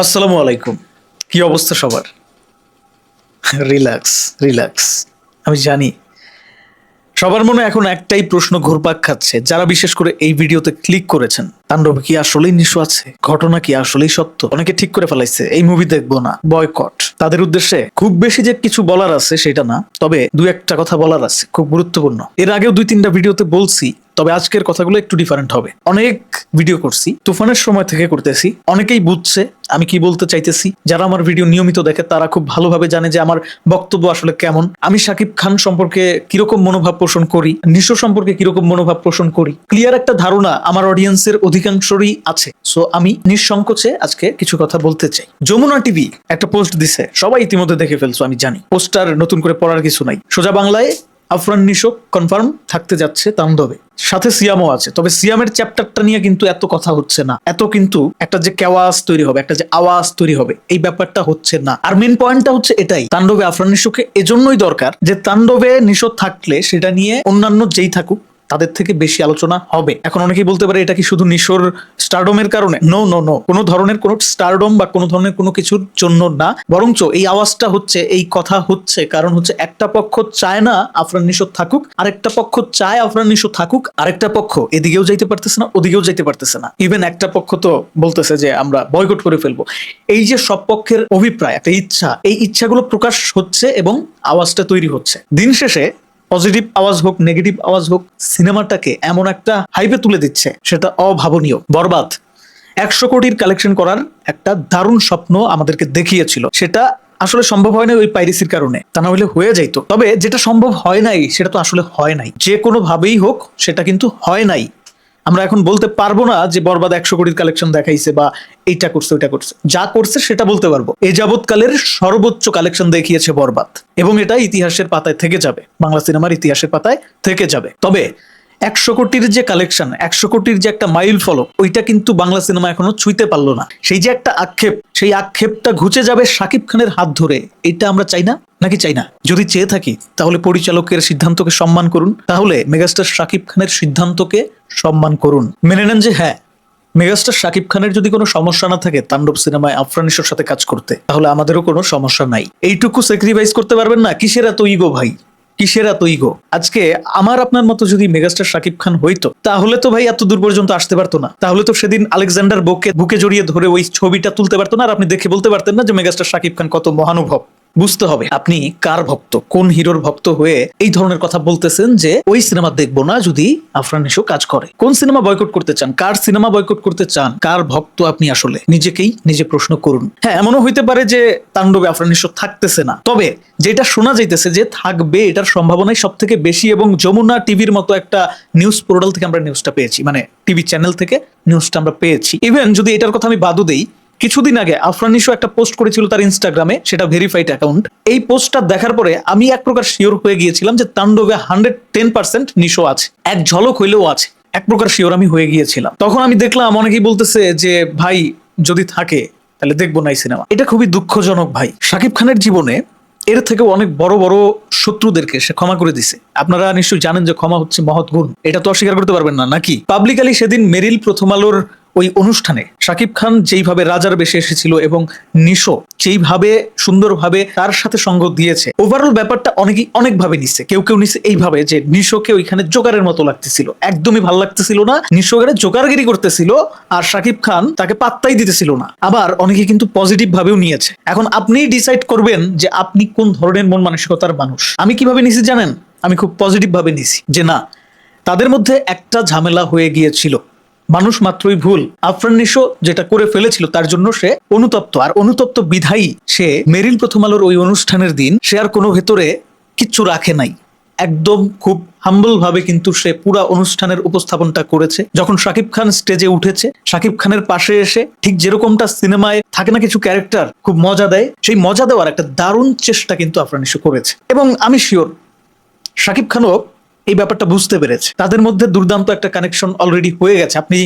আসসালামু আলাইকুম। কি অবস্থা সবার? Relax relax. আমি জানি সবার মনে এখন একটাই প্রশ্ন ঘুরপাক খাচ্ছে। যারা বিশেষ করে এই ভিডিওতে ক্লিক করেছেন, তাণ্ডব কি আসলেই নিশু আছে? ঘটনা কি আসলেই সত্য? অনেকে ঠিক করে ফেলাইছে, এই মুভি দেখব না বয়কট তাদের উদ্দেশ্যে খুব বেশি যে কিছু বলার আছে সেটা না, তবে দু একটা কথা বলার আছে, খুব গুরুত্বপূর্ণ। এর আগেও দুই তিনটা ভিডিওতে বলছি তবে আজকের কথাগুলো একটু ডিফারেন্ট হবে। অনেক ভিডিও করছি, তুফানের সময় থেকে করতেছি, অনেকেই বুঝছে, আমি কি বলতে চাইতেছি, যারা আমার ভিডিও নিয়মিত দেখে তারা খুব ভালোভাবে জানে যে আমার বক্তব্য আসলে কেমন। আমি সাকিব খান সম্পর্কে কীরকম মনোভাব পোষণ করি, নিশো সম্পর্কে কীরকম মনোভাব পোষণ করি ক্লিয়ার একটা ধারণা আমার অডিয়েন্সের অধিকাংশরই আছে। সো আমি নিঃসংকোচে আজকে কিছু কথা বলতে চাই। যমুনা টিভি একটা পোস্ট দিছে, সবাই ইতিমধ্যে দেখে ফেলছো, আমি জানি। পোস্টার নতুন করে পড়ার কিছু নাই। সোজা বাংলায় আফরান নিশোক কনফার্ম থাকতে যাচ্ছে তান্দবে সাথে সিয়ামও আছে। তবে সিয়ামের চ্যাপ্টারটা নিয়ে কিন্তু এত কথা হচ্ছে না। এত কিন্তু একটা যে কেওয়াজ তৈরি হবে, একটা যে আওয়াজ তৈরি হবে, এই ব্যাপারটা হচ্ছে না। আর মেন পয়েন্টটা হচ্ছে এটাই। তাণ্ডবে আফরান নিশোকে এজন্যই দরকার যে তাণ্ডবে নিশো থাকলে সেটা নিয়ে অন্যান্য যেই থাকুক তাদের থেকে বেশি আলোচনা হবে। এখন অনেকেই বলতে পারে, এটা কি শুধু নিশোর স্টারডমের কারণে? নো নো নো কোনো ধরনের কোনো স্টারডম বা কোনো ধরনের কোনো কিছুর জন্য না। বরঞ্চ এই আওয়াজটা হচ্ছে, এই কথা হচ্ছে। কারণ হচ্ছে, একটা পক্ষ চায় না আফরান নিশো থাকুক, আরেকটা পক্ষ চায় আফরান নিশো থাকুক, আরেকটা পক্ষ এদিকেও যাইতে পারতেছে না, ওদিকেও যাইতে পারতেছে না। ইভেন একটা পক্ষ তো বলতেছে যে, আমরা বয়কট করে ফেলব। এই যে সব পক্ষের অভিপ্রায়, একটা ইচ্ছা, এই ইচ্ছাগুলো প্রকাশ হচ্ছে এবং আওয়াজটা তৈরি হচ্ছে। দিন শেষে পজিটিভ আওয়াজ হোক, নেগেটিভ আওয়াজ হোক, সিনেমাটাকে এমন একটা হাইপে তুলে দিচ্ছে, সেটা অভাবনীয়, বরবাদ। একশো কোটির কালেকশন করার একটা দারুণ স্বপ্ন আমাদেরকে দেখিয়েছিল। সেটা আসলে সম্ভব হয় না ওই পাইরেসির কারণে, তা না হলে হয়ে যাইতো। তবে যেটা সম্ভব হয় নাই, সেটা তো আসলে হয় নাই। যে কোনোভাবেই হোক, সেটা কিন্তু হয় নাই। আমরা এখন বলতে পারব না যে বরবাদ একশো কোটির কালেকশন দেখাইছে বা এইটা করছে, ওইটা করছে। যা করছে সেটা বলতে পারব। এ যাবৎকালের সর্বোচ্চ কালেকশন দেখিয়েছে বরবাদ এবং এটা ইতিহাসের পাতায় থেকে যাবে। বাংলা সিনেমার ইতিহাসের পাতায় থেকে যাবে। তবে একশো কোটির যে কালেকশন একশো কোটির যে একটা মাইল ফলক ওইটা কিন্তু বাংলা সিনেমা এখনও ছুঁইতে পারল না। সেই যে একটা আক্ষেপ, সেই আক্ষেপটা ঘুচে যাবে শাকিব খানের হাত ধরে, এটা আমরা চাই না নাকি চাই না? যদি চেয়ে থাকি, তাহলে পরিচালকের সিদ্ধান্তকে সম্মান করুন, তাহলে মেগাস্টার শাকিব খানের সিদ্ধান্তকে সম্মান করুন। মেনে নেন যে হ্যাঁ মেগাস্টার শাকিব খানের যদি কোনো সমস্যা না থাকে তাণ্ডব সিনেমায় আফরানিসের সাথে কাজ করতে, তাহলে আমাদেরও কোনো সমস্যা নাই। এইটুকু স্যাক্রিফাইস করতে পারবেন না? কিসের এত ইগো ভাই? কিসের এত ইগো আজকে আমার আপনার মতো যদি মেগাস্টার শাকিব খান হইতো, তাহলে তো ভাই এত দূর পর্যন্ত আসতে পারতো না। তাহলে তো সেদিন আলেকজান্ডার বোকে বুকে জড়িয়ে ধরে ওই ছবিটা তুলতে পারতো না, আর আপনি দেখে বলতে পারতেন না যে মেগাস্টার শাকিব খান কত মহানুভব। বুঝতে হবে আপনি কার ভক্ত? কোন হিরোর ভক্ত হয়ে এই ধরনের কথা বলতেছেন যে ওই সিনেমা দেখব না যদি আফরান নিশো কাজ করে। কোন সিনেমা বয়কট করতে চান? কার সিনেমা বয়কট করতে চান? কার ভক্ত আপনি আসলে? নিজেকেই নিজে প্রশ্ন করুন। হ্যাঁ এমনও হইতে পারে যে তাণ্ডবে আফরান নিশো থাকতেছে না। তবে যেটা শোনা যাইতেছে যে থাকবে, এটার সম্ভাবনাই সব থেকে বেশি এবং যমুনা টিভির মতো একটা নিউজ পোর্টাল থেকে আমরা নিউজটা পেয়েছি। মানে টিভি চ্যানেল থেকে নিউজটা আমরা পেয়েছি। ইভেন যদি এটার কথা আমি বাদও দেই কিছুদিন আগে আফরান নিশো একটা পোস্ট করেছিল তার ইনস্টাগ্রামে সেটা ভেরিফাইড অ্যাকাউন্ট এই পোস্টটা দেখার পরে আমি এক প্রকার শিওর হয়ে গিয়েছিলাম যে তাণ্ডবে হান্ড্রেড টেন পার্সেন্ট নিশো আছে। এক ঝলক হইলেও আছে। এক প্রকার শিওর আমি হয়ে গিয়েছিলাম। তখন আমি দেখলাম, অনেকেই বলতেছে যে, ভাই, যদি থাকে, তাহলে দেখব না এই সিনেমা এটা খুবই দুঃখজনক ভাই। শাকিব খানের জীবনে এর থেকেও অনেক বড় বড় শত্রুদেরকে সে ক্ষমা করে দিছে। আপনারা নিশ্চয়ই জানেন যে ক্ষমা হচ্ছে মহৎ গুণ। এটা তো অস্বীকার করতে পারবেন না, নাকি? পাবলিকালি সেদিন মেরিল প্রথম আলোর ওই অনুষ্ঠানে শাকিব খান যেইভাবে রাজার বেশে এসেছিল এবং নিশো যেইভাবে সুন্দরভাবে তার সাথে সঙ্গ দিয়েছে ওভারঅল ব্যাপারটা অনেকেই অনেকভাবে নিচ্ছে কেউ কেউ নিচ্ছে এইভাবে যে নিশোকে ওইখানে জোকারের মতো লাগতেছিল। একদমই ভালো লাগতেছিল না, নিশো ওখানে জোকারগিরি করতেছিল আর শাকিব খান তাকে পাত্তাই দিতেছিল না। আবার অনেকে কিন্তু পজিটিভ ভাবেও নিয়েছে। এখন আপনি ডিসাইড করবেন যে আপনি কোন ধরনের মন মানসিকতার মানুষ। আমি কীভাবে নিছি জানেন? আমি খুব পজিটিভ ভাবে নিছি যে না, তাদের মধ্যে একটা ঝামেলা হয়ে গিয়েছিল। মানুষ মাত্রই ভুল। আফরান নিশো যেটা করে ফেলেছিল তার জন্য সে অনুতপ্ত। আর অনুতপ্ত বিধায়ী সে মেরিল প্রথম আলোর ওই অনুষ্ঠানের দিন সে আর কোনো ভেতরে কিচ্ছু রাখে নাই। একদম খুব হাম্বল ভাবে কিন্তু সে পুরা অনুষ্ঠানের উপস্থাপনটা করেছে। যখন শাকিব খান স্টেজে উঠেছে, শাকিব খানের পাশে এসে ঠিক যেরকমটা সিনেমায় থাকে না কিছু ক্যারেক্টার খুব মজা দেয়, সেই মজা দেওয়ার একটা দারুণ চেষ্টা কিন্তু আফরান করেছে। এবং আমি শিওর, শাকিব খানও এই ব্যাপারটা বুঝতে পেরেছে। তাদের মধ্যে দুর্দান্ত একটা কানেকশন অলরেডি হয়ে গেছে। আপনি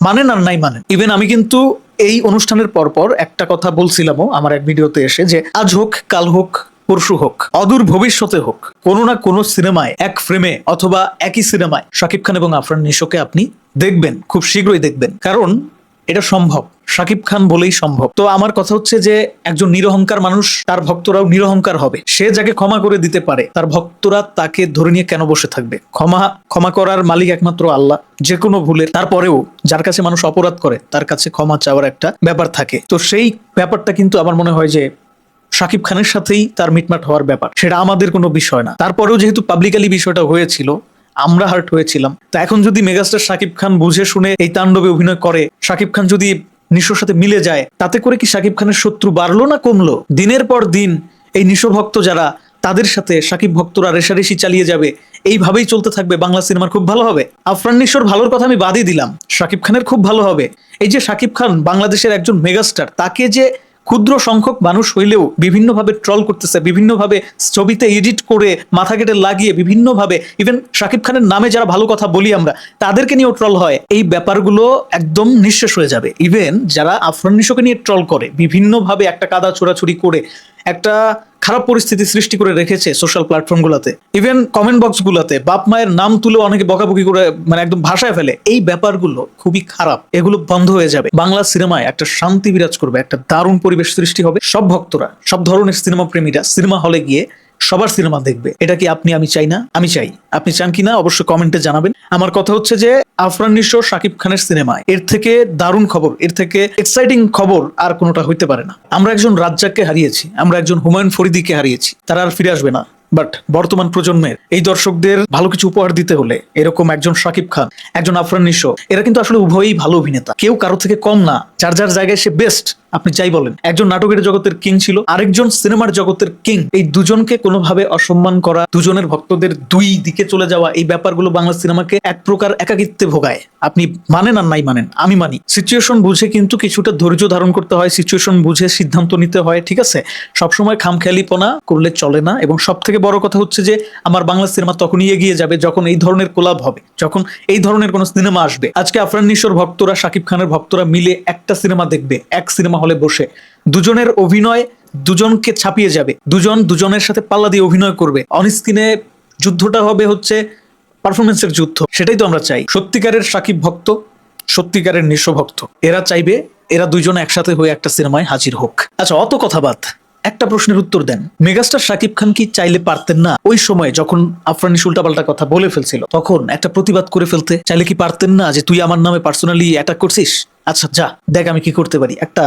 মানেন আর নাই মানেন। ইভেন আমি কিন্তু এই অনুষ্ঠানের পরপর একটা কথা বলছিলামও আমার এক ভিডিওতে এসে যে, আজ হোক, কাল হোক, পরশু হোক, অদূর ভবিষ্যতে হোক, কোনো না কোনো সিনেমায়, এক ফ্রেমে অথবা একই সিনেমায়, শাকিব খান এবং আফরান নিশোকে আপনি দেখবেন, খুব শীঘ্রই দেখবেন। কারণ এটা সম্ভব। শাকিব খান বলেই সম্ভব। তো আমার কথা হচ্ছে যে, একজন নিরহংকার মানুষ, তার ভক্তরাও নিরহংকার হবে। সে যাকে ক্ষমা করে দিতে পারে, তার ভক্তরা তাকে ধরে নিয়ে কেন বসে থাকবে? ক্ষমা ক্ষমা করার মালিক একমাত্র আল্লাহ, যে কোনো ভুলের তারপরেও যার কাছে মানুষ অপরাধ করে, তার কাছে ক্ষমা চাওয়ার একটা ব্যাপার থাকে। তো সেই ব্যাপারটা কিন্তু আমার মনে হয় যে, শাকিব খানের সাথেই তার মিটমাট হওয়ার ব্যাপার। সেটা আমাদের কোনো বিষয় না। তারপরেও যেহেতু পাবলিকালি বিষয়টা হয়েছিল, আমরা হার্ট হয়েছিলাম। তো এখন যদি মেগাস্টার শাকিব খান বুঝে শুনে এই তাণ্ডবে অভিনয় করে, শাকিব খান যদি নিশোর সাথে মিলে যায়। তাতে করে কি সাকিব খানের শত্রু বাড়লো না কমলো? দিনের পর দিন এই নিশো ভক্ত যারা, তাদের সাথে সাকিব ভক্তরা রেশারেশি চালিয়ে যাবে, এইভাবেই চলতে থাকবে বাংলা সিনেমার খুব ভালো হবে। আফরান নিশোর ভালোর কথা আমি বাদই দিলাম। সাকিব খানের খুব ভালো হবে। এই যে সাকিব খান বাংলাদেশের একজন মেগাস্টার, তাকে যে ক্ষুদ্র সংখ্যক মানুষ হইলেও বিভিন্নভাবে ট্রল করতেছে, বিভিন্নভাবে ছবিতে এডিট করে মাথা কেটে লাগিয়ে বিভিন্নভাবে ইভেন শাকিব খানের নামে যারা ভালো কথা বলি আমরা, তাদেরকে নিয়েও ট্রল হয়। এই ব্যাপারগুলো একদম নিঃশেষ হয়ে যাবে। ইভেন যারা আফরান নিশোকে নিয়ে ট্রল করে, বিভিন্নভাবে একটা কাদা ছোড়াছুড়ি করে, একটা খারাপ পরিস্থিতি সৃষ্টি করে রেখেছে সোশ্যাল প্ল্যাটফর্মগুলোতে ইভেন কমেন্ট বক্সগুলোতে বাপ মায়ের নাম তুলে অনেকে বকাবকি করে মানে একদম ভাষায় ফেলে। এই ব্যাপারগুলো খুবই খারাপ। এগুলো বন্ধ হয়ে যাবে। বাংলা সিনেমায় একটা শান্তি বিরাজ করবে, একটা দারুণ পরিবেশ সৃষ্টি হবে। সব ভক্তরা, সব ধরনের সিনেমা প্রেমীরা সিনেমা হলে গিয়ে সবার সিনেমা দেখবে। এটা কি আপনি, আমি চাই না? আমি চাই। আপনি চান কিনা অবশ্যই কমেন্টে জানাবেন। আমার কথা হচ্ছে যে, আফরান নিশো শাকিব খানের সিনেমা, এর থেকে দারুণ খবর, এর থেকে এক্সাইটিং খবর আর কোনোটা হইতে পারে না। আমরা একজন রাজ্জাককে হারিয়েছি, আমরা একজন হুমায়ুন ফরিদিকে হারিয়েছি, তারা আর ফিরে আসবে না। বাট বর্তমান প্রজন্মের, এই দর্শকদের ভালো কিছু উপহার দিতে হলে, এরকম একজন শাকিব খান, একজন আফরান নিশো, এরা কিন্তু আসলে উভয়ই ভালো অভিনেতা। কেউ কারও থেকে কম না, যার যার জায়গায় সে বেস্ট আপনি যাই বলেন, একজন নাটকের জগতের কিং ছিল, আরেকজন সিনেমার জগতের কিং। এই দুজনকে কোনোভাবে অসম্মান করা, দুজনের ভক্তদের দুই দিকে চলে যাওয়া, এই ব্যাপারগুলো বাংলা সিনেমাকে এক প্রকার একাকিত্বে ভোগায়। আপনি মানেন আর নাই মানেন, আমি মানি। সিচুয়েশন বুঝে কিন্তু কিছুটা ধৈর্য ধারণ করতে হয় সিচুয়েশন বুঝে সিদ্ধান্ত নিতে হয়, ঠিক আছে? সবসময় খামখেয়ালিপনা করলে চলে না, এবং সব থেকে বড় কথা হচ্ছে যে, আমার বাংলা সিনেমা তখনই এগিয়ে যাবে যখন এই ধরনের কোলাপ হবে, যখন এই ধরনের কোনো সিনেমা আসবে। আজকে আফরান নিশোর ভক্তরা, শাকিব খানের ভক্তরা মিলে একটা সিনেমা দেখবে, এক সিনেমা হলে বসে। দুজনের অভিনয় দুজনকে ছাপিয়ে যাবে। দুজন দুজনের সাথে পাল্লা দিয়ে অভিনয় করবে। অনস্ক্রিনে যুদ্ধটা হবে হচ্ছে পারফরমেন্সের যুদ্ধ। সেটাই তো আমরা চাই। সত্যিকারের সাকিব ভক্ত, সত্যিকারের নিঃস্ব ভক্ত। এরা চাইবে, এরা দুইজন একসাথে হয়ে একটা সিনেমায় হাজির হোক। আচ্ছা অত কথা বাদ। একটা প্রশ্নের উত্তর দেন। মেগাস্টার শাকিব খান কি চাইলে পারতেন না? ওই সময় যখন আফরানি উল্টাপাল্টা কথা বলে ফেলছিল, তখন একটা প্রতিবাদ করে ফেলতে চাইলে কি পারতেন না যে তুই আমার নামে পার্সোনালি অ্যাটাক করছিস? আচ্ছা যা, দেখ আমি কি করতে পারি। একটা,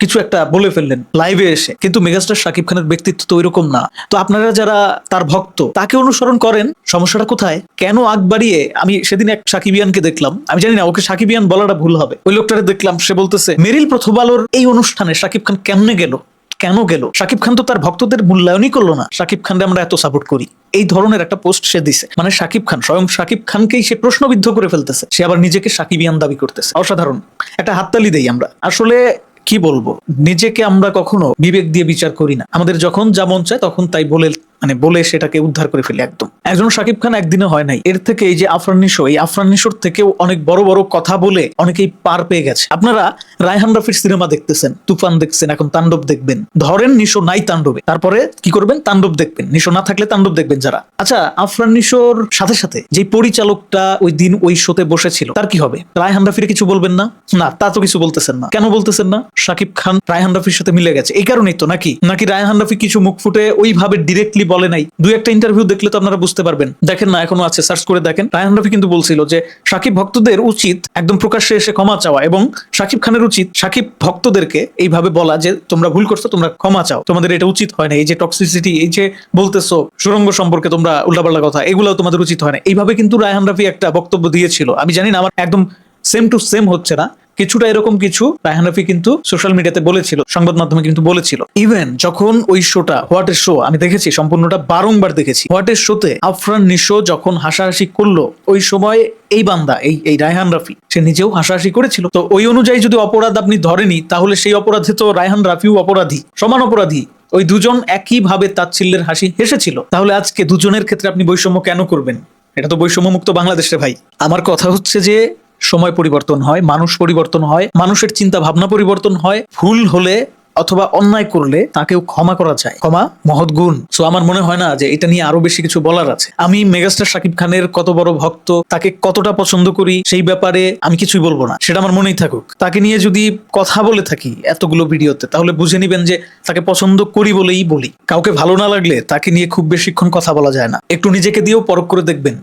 কিছু একটা বলে ফেললেন লাইভে এসে। কিন্তু মেগাস্টার শাকিব খানের ব্যক্তিত্ব তো ওইরকম না। তো আপনারা যারা তার ভক্ত, তাকে অনুসরণ করেন, সমস্যাটা কোথায়? কেন আগ বাড়িয়ে আমি সেদিন এক সাকিবিয়ানকে দেখলাম। আমি জানি না, ওকে সাকিবিয়ান বলাটা ভুল হবে। ওই লোকটারে দেখলাম, সে বলতেছে, মেরিল প্রথম আলোর এই অনুষ্ঠানে শাকিব খান কেমনে গেল? কেন গেল? শাকিব খান তো তার ভক্তদের মূল্যায়নই করল না। শাকিব খানকে আমরা এত সাপোর্ট করি। এই ধরনের একটা পোস্ট সে দিছে। মানে শাকিব খান, স্বয়ং শাকিব খানকেই সে প্রশ্নবিদ্ধ করে ফেলতেছে। সে আবার নিজেকে সাকিবিয়ান দাবি করতেছে। অসাধারণ। একটা হাততালি দেই আমরা। আসলে কি বলব? নিজেকে আমরা কখনো বিবেক দিয়ে বিচার করি না। আমাদের যখন যা মন চায় তখন তাই বলে মানে বলে সেটাকে উদ্ধার করে ফেলে একদম। একজন শাকিব খান একদিনে হয় নাই। এর থেকে এই যে আফরান নিশো, এই আফরান নিশোর থেকেও অনেক বড় বড় কথা বলে অনেকেই পার পেয়ে গেছে। আপনারা রায়হান রাফির সিনেমা দেখতেছেন, তুফান দেখছেন, এখন তাণ্ডব দেখবেন। ধরেন নিশো নাই তাণ্ডবে। তারপরে কি করবেন? তাণ্ডব দেখবেন। নিশো না থাকলে তাণ্ডব দেখবেন যারা। আচ্ছা আফরান নিশোর সাথে সাথে যে পরিচালকটা ওই দিন ওই শোতে বসেছিল, তার কি হবে? রায়হান রাফির কিছু বলবেন না? না, তা তো কিছু বলতেছেন না। কেন বলতেছেন না? শাকিব খান রায়হান রাফির সাথে মিলে গেছে। এই কারণেই তো, নাকি? নাকি রায়হান রাফি কিছু মুখ ফুটে ওইভাবে ডিরেক্টলি বলে নাই। দুই একটা ইন্টারভিউ দেখলে তো আপনারা বুঝতে পারবেন। দেখেন না, এখনও আছে। সার্চ করে দেখেন। রায়হান রাফি কিন্তু বলছিল যে, সাকিব ভক্তদের উচিত একদম প্রকাশ্যে এসে ক্ষমা চাওয়া এবং সাকিব খানের উচিত সাকিব ভক্তদেরকে এইভাবে বলা যে, তোমরা ভুল করছ, তোমরা ক্ষমা চাও। তোমাদের এটা উচিত হয় না। এই যে টক্সিসিটি এই যে বলতেছো সুরঙ্গ সম্পর্কে তোমরা উল্টাপাল্টা কথা এগুলো তোমাদের উচিত হয় না। এইভাবে কিন্তু রায়হান রাফি একটা বক্তব্য দিয়েছিল। আমি জানি না, আমার একদম সেম টু সেম হচ্ছে না। কিছুটা এরকম কিছু রায়হান রফি কিন্তু সোশ্যাল মিডিয়াতে বলেছিল, সংবাদ মাধ্যমে কিন্তু বলেছিল। ইভেন যখন ওই শোটা হোয়াটের শো আমি দেখেছি, সম্পূর্ণটা বারংবার দেখেছি। হোয়াটের শোতে আফরান নিশো যখন হাসাহাসি করল, ওই সময় এই বান্দা, এই এই রায়হান রাফি, সে নিজেও হাসাহাসি করেছিল। তো ওই অনুযায়ী যদি অপরাধ আপনি ধরেনি তাহলে সেই অপরাধে তো রায়হান রাফিও অপরাধী, সমান অপরাধী। ওই দুজন একইভাবে তাচ্ছিল্যের হাসি হেসেছিল। তাহলে আজকে দুজনের ক্ষেত্রে আপনি বৈষম্য কেন করবেন? এটা তো বৈষম্য মুক্ত বাংলাদেশে ভাই। আমার কথা হচ্ছে যে সময় পরিবর্তন হয়, মানুষ পরিবর্তন হয়, মানুষের চিন্তা ভাবনা পরিবর্তন হয়, ভুল হলে অথবা অন্যায় করলে তাকেও ক্ষমা করা যায়। ক্ষমা মহৎ গুণ। সো আমার মনে হয় না যে এটা নিয়ে আরও বেশি কিছু বলার আছে। আমি মেগাস্টার শাকিব খানের কত বড় ভক্ত, তাকে কতটা পছন্দ করি, সেই ব্যাপারে আমি কিছুই বলব না। সেটা আমার মনেই থাকুক। তাকে নিয়ে যদি কথা বলে থাকি এতগুলো ভিডিওতে, তাহলে বুঝে নিবেন যে তাকে পছন্দ করি বলেই বলি। কাউকে ভালো না লাগলে তাকে নিয়ে খুব বেশিক্ষণ কথা বলা যায় না। একটু নিজেকে দিয়েও পরখ করে দেখবেন।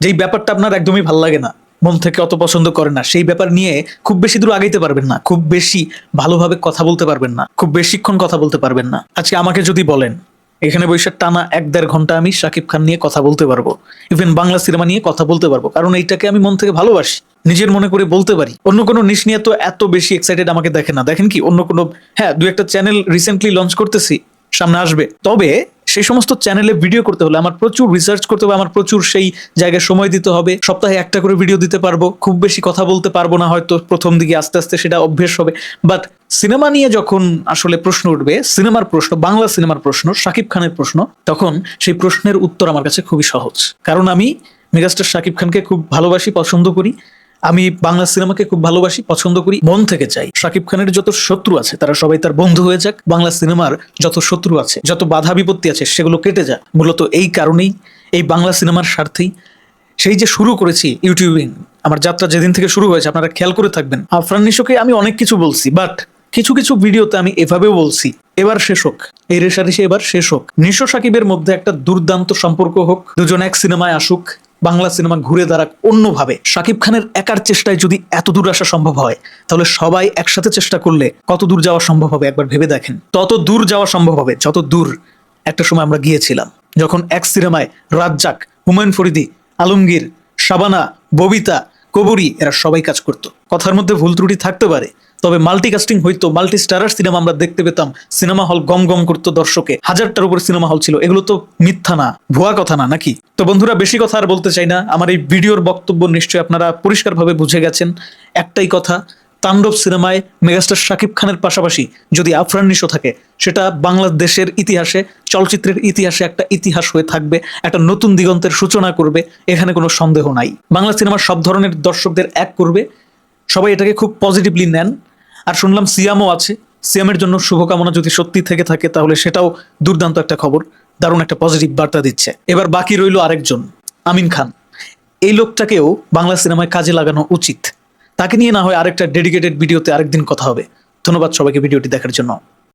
যেই ব্যাপারটা আপনার একদমই ভালো লাগে না। মন থেকে অত পছন্দ করে না। সেই ব্যাপার নিয়ে খুব বেশি দূর আগাইতে পারবেন না। খুব বেশি ভালোভাবে কথা বলতে পারবেন না। খুব বেশিক্ষণ কথা বলতে পারবেন না। আজকে আমাকে যদি বলেন, এখানে বৈশাখ টানা এক দেড় ঘণ্টা আমি শাকিব খান নিয়ে কথা বলতে পারব। ইভেন বাংলা সিনেমা নিয়ে কথা বলতে পারব। কারণ এইটাকে আমি মন থেকে ভালোবাসি। নিজের মনে করে বলতে পারি। অন্য কোনো নিশ নিয়ে তো এত বেশি এক্সাইটেড আমাকে দেখে না। দেখেন কি, অন্য কোনো হ্যাঁ দু একটা চ্যানেল রিসেন্টলি লঞ্চ করতেছি। সামনে আসবে। তবে সেই সমস্ত চ্যানেলে ভিডিও করতে হলে আমার প্রচুর রিসার্চ করতে হবে, আমার প্রচুর সেই জায়গায় সময় দিতে হবে। সপ্তাহে একটা করে ভিডিও দিতে পারব, খুব বেশি কথা বলতে পারব না, হয়তো প্রথম দিকে আস্তে আস্তে সেটা অভ্যেস হবে। বাট সিনেমা নিয়ে যখন আসলে প্রশ্ন উঠবে সিনেমার প্রশ্ন, বাংলা সিনেমার প্রশ্ন, শাকিব খানের প্রশ্ন, তখন সেই প্রশ্নের উত্তর আমার কাছে খুবই সহজ। কারণ আমি মেগাস্টার শাকিব খানকে খুব ভালোবাসি, পছন্দ করি। আমি বাংলা সিনেমাকে খুব ভালোবাসি, পছন্দ করি, মন থেকে চাই। শাকিব খানের যত শত্রু আছে, তারা সবাই তার বন্ধু হয়ে যাক। বাংলা সিনেমার যত শত্রু আছে, যত বাধা বিপত্তি আছে, সেগুলো কেটে যাক। মূলত এই কারণেই, এই বাংলা সিনেমার স্বার্থেই সেই যে শুরু করেছি ইউটিউবিং, আমার যাত্রা যেদিন থেকে শুরু হয়েছে, আপনারা খেয়াল করে থাকবেন। আফরান নিশোকে আমি অনেক কিছু বলছি, বাট কিছু কিছু ভিডিওতে আমি এভাবেও বলছি, এবার শেষ হোক। এই রেশারেশি এবার শেষ হোক। নিশো সাকিবের মধ্যে একটা দুর্দান্ত সম্পর্ক হোক, দুজন এক সিনেমায় আসুক বাংলা সিনেমা ঘুরে দাঁড়াক অন্যভাবে। শাকিব খানের একার চেষ্টায় যদি এত দূর আসা সম্ভব হয়, তাহলে সবাই একসাথে চেষ্টা করলে কত দূর যাওয়া সম্ভব হবে একবার ভেবে দেখেন। তত দূর যাওয়া সম্ভব হবে, যত দূর একটা সময় আমরা গিয়েছিলাম। যখন এক সিনেমায় রাজ্জাক হুমায়ুন ফরিদি, আলমগীর, শাবানা, ববিতা, কবরী, এরা সবাই কাজ করত। কথার মধ্যে ভুল ত্রুটি থাকতে পারে তবে মাল্টিকাস্টিং হইতো মাল্টি স্টারার সিনেমা আমরা দেখতে পেতাম। সিনেমা হল গম গম করতো দর্শকে। হাজারটার উপর সিনেমা হল ছিল। এগুলো তো মিথ্যা না, ভুয়া কথা না, নাকি? তো বন্ধুরা, বেশি কথা আর বলতে চাই না। আমার এই ভিডিওর বক্তব্য নিশ্চয়ই আপনারা পরিষ্কারভাবে বুঝে গেছেন। একটাই কথা, তাণ্ডব সিনেমায় মেগাস্টার শাকিব খানের পাশাপাশি যদি আফরান নিশো থাকে, সেটা বাংলাদেশের ইতিহাসে, চলচ্চিত্রের ইতিহাসে একটা ইতিহাস হয়ে থাকবে, একটা নতুন দিগন্তের সূচনা করবে, এখানে কোনো সন্দেহ নাই। বাংলা সিনেমার সব ধরনের দর্শকদের এক করবে। সবাই এটাকে খুব পজিটিভলি নেন। আর শুনলাম সিয়ামও আছে। সিয়ামের জন্য শুভকামনা যদি সত্যি থেকে থাকে, তাহলে সেটাও দুর্দান্ত একটা খবর। দারুণ একটা পজিটিভ বার্তা দিচ্ছে। এবার বাকি রইল আরেকজন, আমিন খান। এই লোকটাকেও বাংলা সিনেমায় কাজে লাগানো উচিত। তাকে নিয়ে না হয় আরেকটা ডেডিকেটেড ভিডিওতে আরেকদিন কথা হবে। ধন্যবাদ সবাইকে ভিডিওটি দেখার জন্য।